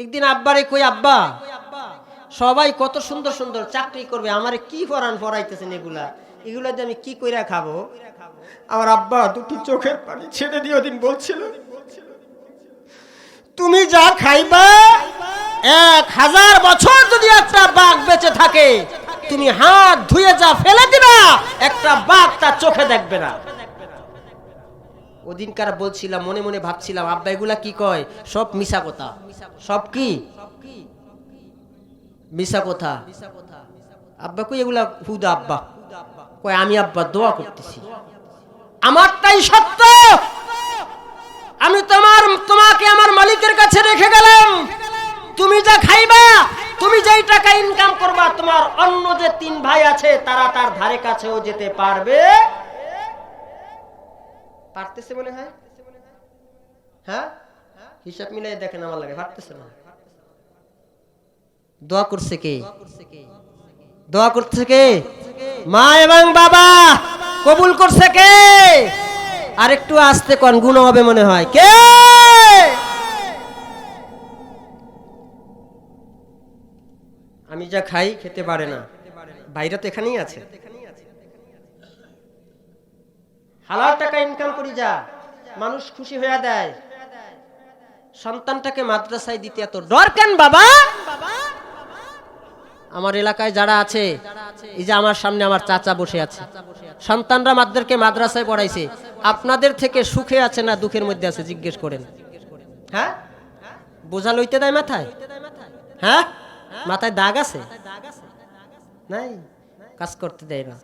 একদিন আব্বারে কই, আব্বা, সবাই কত সুন্দর সুন্দর চাকরি করবে, আমারে কি পড়ান পড়াইতেছেন এগুলা? এগুলা দিয়ে আমি কি কইরা খাব? আমার আব্বা দুটি চোখের পানি ছেড়ে দিয়ে ওদিন বলছিল, তুমি যা খাইবা, এক হাজার বছর যদি একটা বাঘ বেঁচে থাকে, তুমি হাত ধুয়ে যা ফেলে দিবা, একটা বাঘ তার চোখে দেখবে না। ওদিনকার বলছিলাম, মনে মনে ভাবছিলাম, আব্বা, এগুলা কি কয়? সব মিশা কথা। সব কি? মিশা কথা। আব্বা কই, এগুলা হুদা আব্বা। কয়, আমি আব্বা, দোয়া করতেছি। আমারটাই সত্য! আমি তোমার, তোমাকে আমার মালিকের কাছে রেখে গেলাম। তুমি যা খাইবা, তুমি যেই টাকা ইনকাম করবা, তোমার অন্য যে তিন ভাই আছে, তারা তার ধারে কাছেও যেতে পারবে। পারতেছে মনে হয়? হ্যাঁ? হিসাব মিলাই দেখেন আমার লাগে, পারতেছে না। দোয়া করছে কে? দোয়া করছে কে? মা এবং বাবা, কবুল করছে কে? আর একটু আসতে কন, গুণ হবে মনে হয়। কে? আমি যা খাই, খেতে পারে না। বাইরে তো এখানেই আছে। হালাল টাকা ইনকাম করি যা, মানুষ খুশি হয়ে দেয়। সন্তানটাকে মাদ্রাসায় দিতে এত ডর কেন বাবা? আমার এলাকায় যারা আছে, এই যে আমার সামনে আমার চাচা বসে আছে, সন্তানরা মাদ্দেরকে মাদ্রাসায় পড়াইছে, আপনাদের থেকে সুখে আছে না দুঃখের মধ্যে আছে, জিজ্ঞেস করেন। হ্যাঁ? বোঝা লইতে দেয় মাথায়? হ্যাঁ? মাথায় দাগ আছে? নাই? কাজ করতে দেয় না।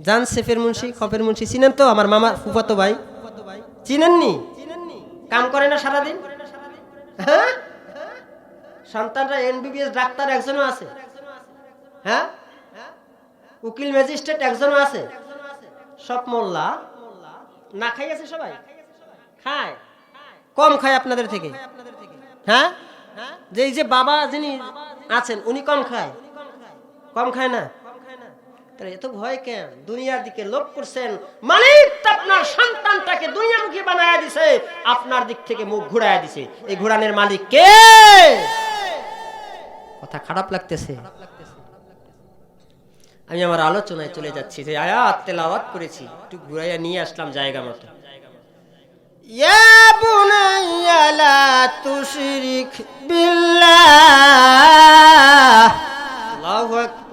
জান সেফের মুন্সি, খপের মুন্সি, চিনেন তো আমার মামা ফুফাতো ভাই? চিনেননি? কাম করে না সারাদিন? হ্যাঁ? সন্তানরা এমবিবিএস ডাক্তার একজনও আছে। হ্যাঁ? উকিল ম্যাজিস্ট্রেট একজনও আছে। সব মোল্লা। না খাই আছে সবাই? খায়। কম খায় আপনাদের থেকে। হ্যাঁ? যে যে বাবা যিনি আছেন, উনি কম খায়। কম খায় না? তাহলে এত ভয় কেন? দুনিয়ার দিকে লোভ করছেন। মালিক আপনার সন্তানটাকে দুনিয়ামুখী বানায় দিছে, আপনার দিক থেকে মুখ ঘুরায় দিছে। এই ঘুরানের মালিক কে? কথা খারাপ লাগতেছে। আমি আমার আলোচনায় চলে যাচ্ছি, যে আয়াত তেলাওয়াত করেছি, একটু ঘুরাইয়া নিয়ে আসলাম জায়গা মতো। ইয়া বুনাইয়া লা তুশরিক বিল্লাহ। আল্লাহু আকবার।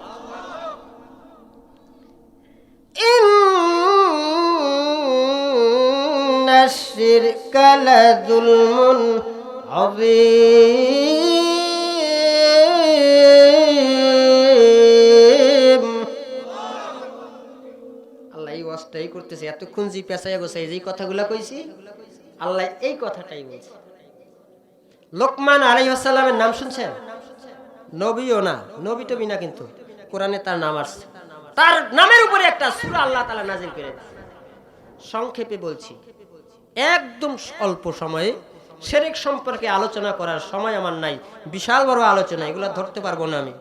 الشرك لظلم عظيم আল্লাহ এই ওয়াজটাই করতেছে এতক্ষণ জি পেঁচাইয়া গোসাই যেই কথাগুলা কইছি আল্লাহ এই কথাটাই বলছে লোকমান আলাইহাসাল্লামের নাম শুনছেন নবীও না নবী টবি না কিন্তু কোরআনে তার নাম আসছে তার নামের উপরে একটা সূরা আল্লাহ তাআলা নাজিল করে সংক্ষেপে বলছি একদম অল্প সময়ে শেরেক সম্পর্কে আলোচনা করার সময় আমার নাই। বিশাল বড় আলোচনা, এগুলো ধরতে পারব না আমি।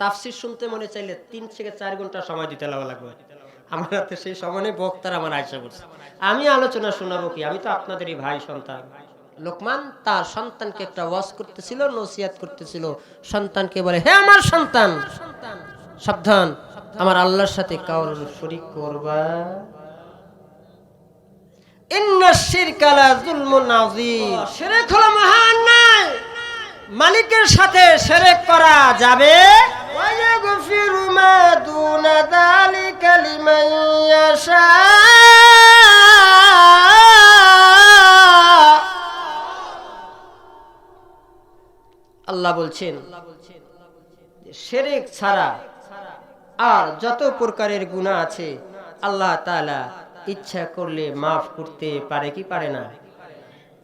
তাফসির শুনতে মনে চাইলে তিন থেকে চার ঘণ্টা সময় দিতে লাগা লাগবে। আমার হাতে সেই সময় বক্তার আমার আয়সা করছে আমি আলোচনা শোনাবো কি? আমি তো আপনাদেরই ভাই সন্তান। লোকমান তার সন্তানকে একটা ওয়াজ করতেছিল নসিয়াত করতেছিল। সন্তানকে বলে, হে আমার সন্তান, সাবধান। আমার আল্লাহর সাথে কাউর শরিক করবা। মালিকের সাথে শিরক করা যাবে? আল্লাহ বলছেন শেরেক ছাড়া আর যত প্রকারের গুণা আছে, আল্লাহ ইচ্ছা করলে মাফ করতে পারে কি পারে না?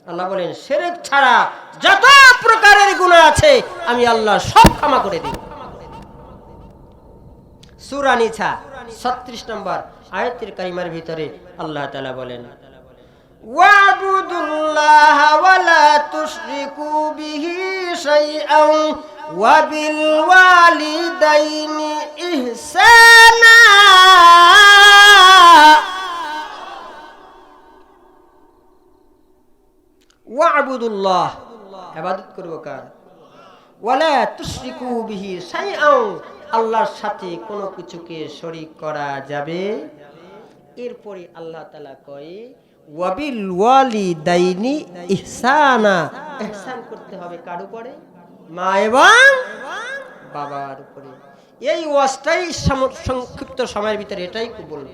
আল্লাহ বলেন শেরেক ছাড়া যত প্রকারের গুণা আছে, আমি আল্লাহ সব ক্ষমা করে দিই সূরা নিছা 36 নম্বর আয়াতের কারিমার ভিতরে আল্লাহ তাআলা বলেন, ওয়াবুদুল্লাহ ওয়ালা তুশরিকু বিহি শাইআন ওয়াবিল ওয়ালিদাইনি ইবাদত করব কার? শাইআন আল্লাহর সাথে কোনো কিছুকে শরীক করা যাবে? এরপরে আল্লাহ তাআলা কয় ইহসান। করতে হবে বাবার উপরে। এই সংক্ষিপ্ত সময়ের ভিতরে এটাই বলল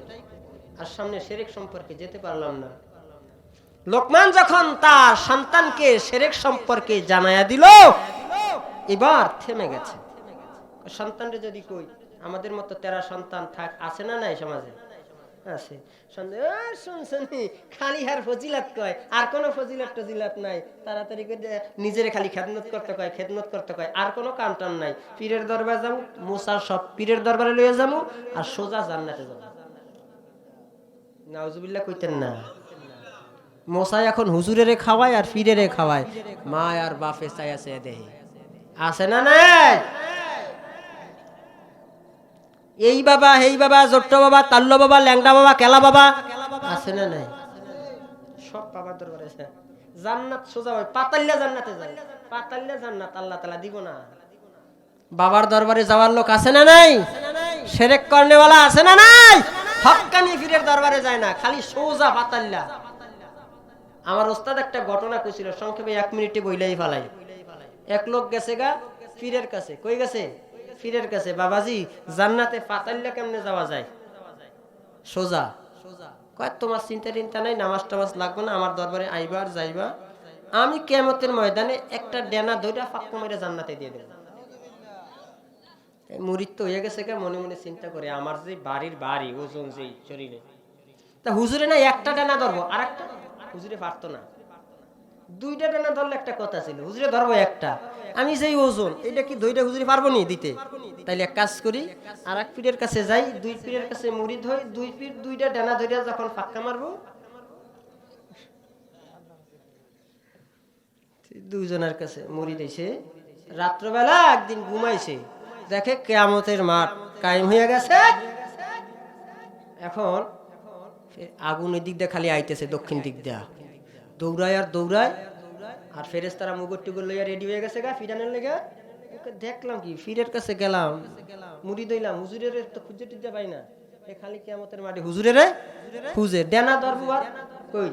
আর সামনে শেরেক সম্পর্কে যেতে পারলাম না। লোকমান যখন তার সন্তানকে সেরেক সম্পর্কে জানায়া দিল, এবার থেমে গেছে। সন্তানরে যদি কই, আমাদের মতো তেরা সন্তান থাক, আছে না নাই সমাজে? হার ফজিলাত টজিলাত নাই। তাড়াতাড়ি নিজের খালি করতে কয় করতে কয়, আর কোনো নাই। সব আর সোজা কইতেন না। মশাই এখন হুজুরেরে খাওয়ায় আর ফিরেরে খাওয়ায়। মা আর বাপে চাই আছে দেহে আছে না নাই? এই বাবা এই বাবা জোট্ট বাবা তাল্ল বাবা, ল্যাংডা বাবা, কেলা বাবা, আছে না নাই? সব বাবার দরবারে আছে। জান্নাত সোজা হয়, পাতাল্লা জান্নাতে যায়। পাতাল্লা জান্নাত আল্লাহ তালা দিব না। বাবার দরবারে যাওয়ার লোক আছে না নাই? সেরেক কর্নেওয়ালা আছে না নাই? হক্কানি ফিরের দরবারে যায় না, খালি সোজা পাতাল্লা। আমার ওস্তাদ একটা ঘটনা কইছিল, সংক্ষেপে এক মিনিটে বইলাই ফালাই। এক লোক গেছে গা ফিরের কাছে। কই গেছে? ফিরের কাছে। বাবাজি, জান্নাতে পাতাল্লা কেমনে যাওয়া যায়? সোজা। কয়, তোমার চিন্তা টিন্তা নাই, নামাজ টামাজ লাগবে না, আমার দরবারে আইবা আর যাইবা। আমি কেমতের ময়দানে একটা ডেনা দুইটা ফাঁকা মেরে জান্নাতে দিয়ে দেব। মুরিদ তো হয়ে গেছে মনে মনে চিন্তা করে, আমার যে বাড়ির বাড়ি, ওজন যেই, শরীরে। তা হুজুরে না একটা ডেনা ধরবো আর একটা হুজুরে পারতো না। দুইটা ডানা ধরলে একটা কথা ছিল, হুজুরে ধরবো একটা। আমি যেই ওজন, এটা কি দুইটা হুজুরে পারব নি দিতে? তাইলে এক কাজ করি আর এক পীরের কাছে যাই, দুই পীরের কাছে মুড়ি ধই, দুই পীর দুইটা ডানা ধরে যখন ফাক্কা মারবো, দুইজনের কাছে মুড়ি দিয়েছে রাত্রবেলা একদিন ঘুমাইছে, দেখে কেয়ামতের মাঠ কায়েম হয়ে গেছে। এখন আগুন ওই দিক দিয়ে খালি আইতেছে, দক্ষিণ দিক দিয়া। দৌড়ায় আর দৌড়ায়, আর ফেরেস তারা মুগর টুগর লইয়া রেডি হয়ে গেছে গা, ফিরানোর লেগে। দেখলাম কি, ফিরের কাছে গেলাম, মুড়ি দইলাম হুজুরের তো খুঁজে টুজে পাই না। এ খালি কেয়ামতের মাঠে হুজুরের খুঁজে। ডেনা ধরবো আর কই?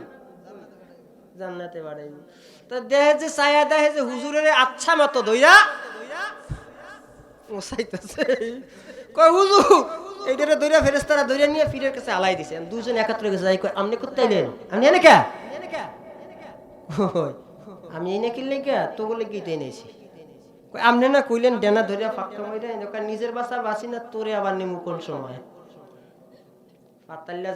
জান্নাতে বাড়াইনি। তো দেহে যে ছায়া, দেহে যে হুজুরের আচ্ছা মতো দইরা মশাইতেছে কয় হুজুর? এইটারে ফেরেস্তারা দৈরা নিয়ে ফিরের কাছে আলাই দিছে। দুজন গেছে, যাই আপনি কোথায় নেন আপনি এনে আমি এনে কিনলে কে তো বলে কি এনেছি। আপনি না কইলেন ডেনা ধরিয়া ফাঁকা নিজের বাসা বাসি না তোরে আবার নেমু কোন সময়? পাতাল্লা